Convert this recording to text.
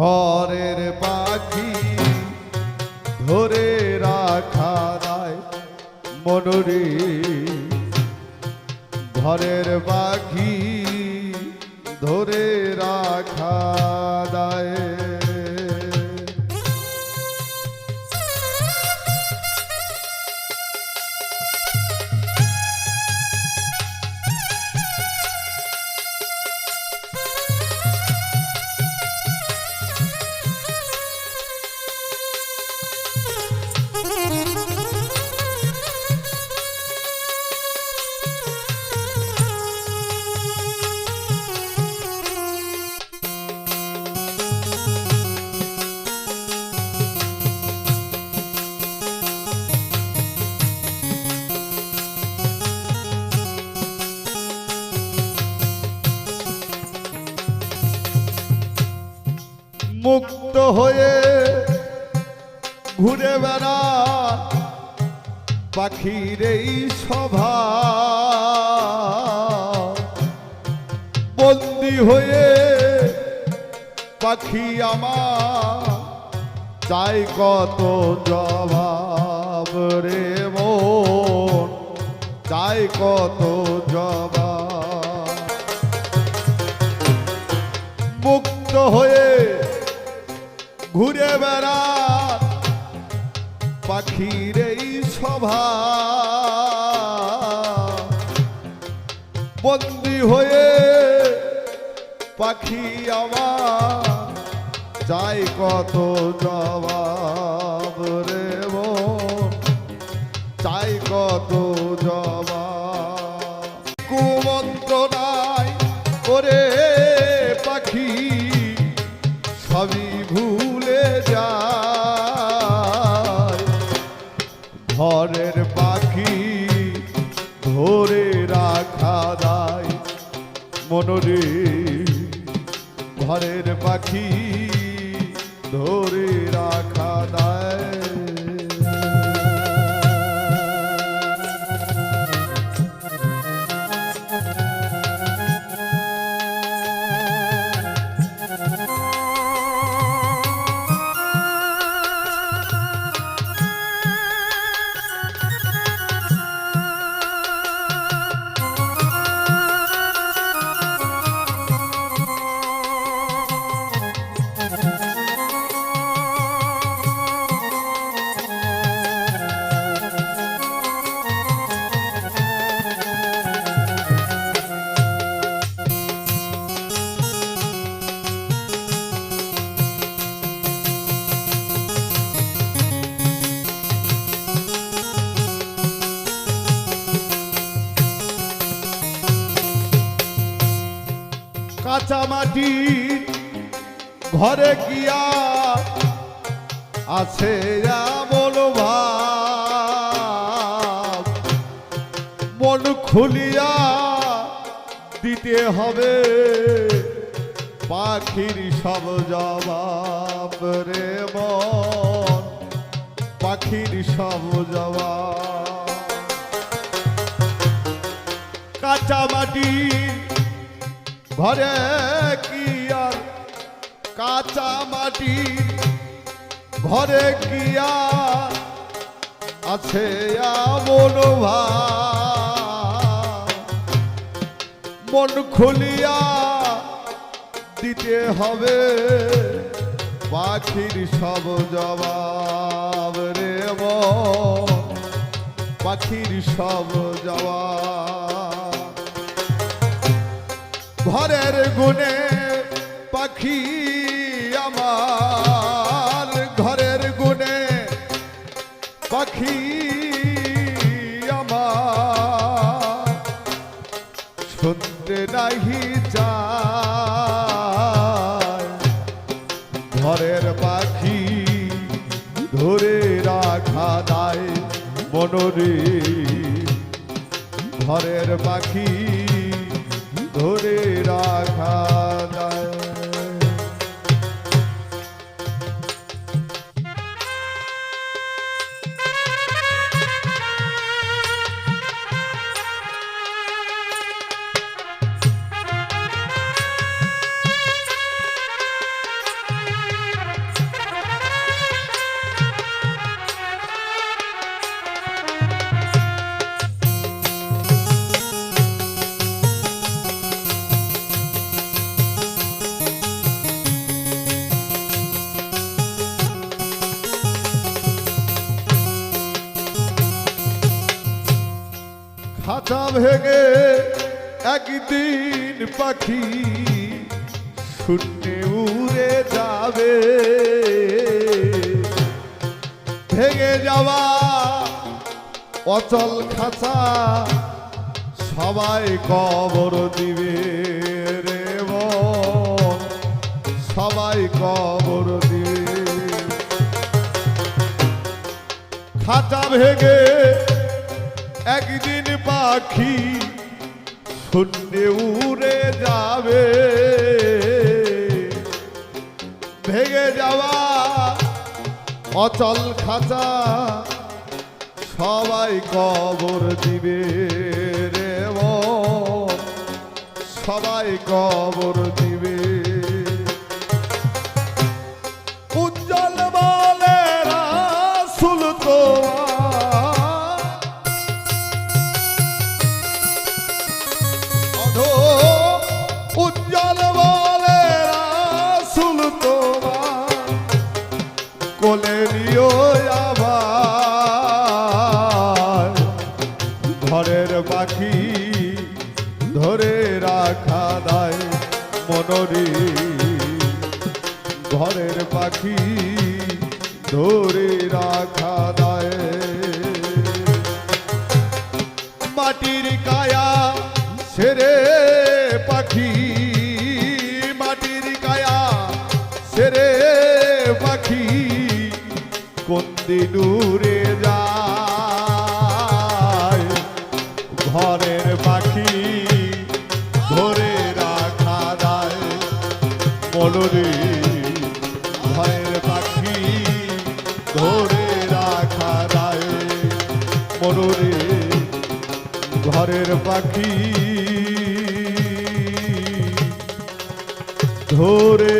ঘরের পাখি ধরে রাখা রায় মনুরি। ঘরের পাখি ধরে রাখা দায় মুক্ত হয়ে ঘুরে বেড়া পাখির এই সভা বন্দি হয়ে পাখি আমার চাই কত জবাব রে মন, চাই কত জবাব। মুক্ত হয়ে ঘুরে বেড়া। পাখির এই সভা বন্দি হয়ে পাখি আমার চাই কত জবাব রে চাই কত জবাব। কুমন্ত্রণায় ধরে রাখা দায় মনরে ঘরের পাখি ধরে কাঁচা মাটি ঘরে গিয়া আছে ভাব মন খুলিয়া দিতে হবে পাখির সব জবাব রে মন, পাখির সব জবাব। কাঁচা মাটি ঘরে কি আর কাঁচা মাটি? ঘরে কি আর আছে ভাব মন খুলিয়া দিতে হবে পাখির সব জবাব রে পাখির সব জবাব। ঘরের গুনে পাখি আমার। ঘরের গুনে পাখি আমার। শুনতে নাহি চায় ঘরের পাখি ধরে রাখা দায় মনরে। ঘরের পাখি ধরে ভেঙে একদিন পাখি শূন্যে উড়ে যাবে। ভেঙে যাওয়া অচল খাঁচা সবাই কবর দিবে রে সবাই কবর দিবে। খাঁচা ভেঙে একদিন পাখি শূন্যে উড়ে যাবে। ভেঙে যাওয়া অচল খাঁচা সবাই কবর দিবে রে সবাই কবর দিবে ঘরের পাখি ধরে রাখা দায় মনরি। ঘরের পাখি ধরে রাখা দায়। মাটির মনোরে ঘরের পাখি। ধরে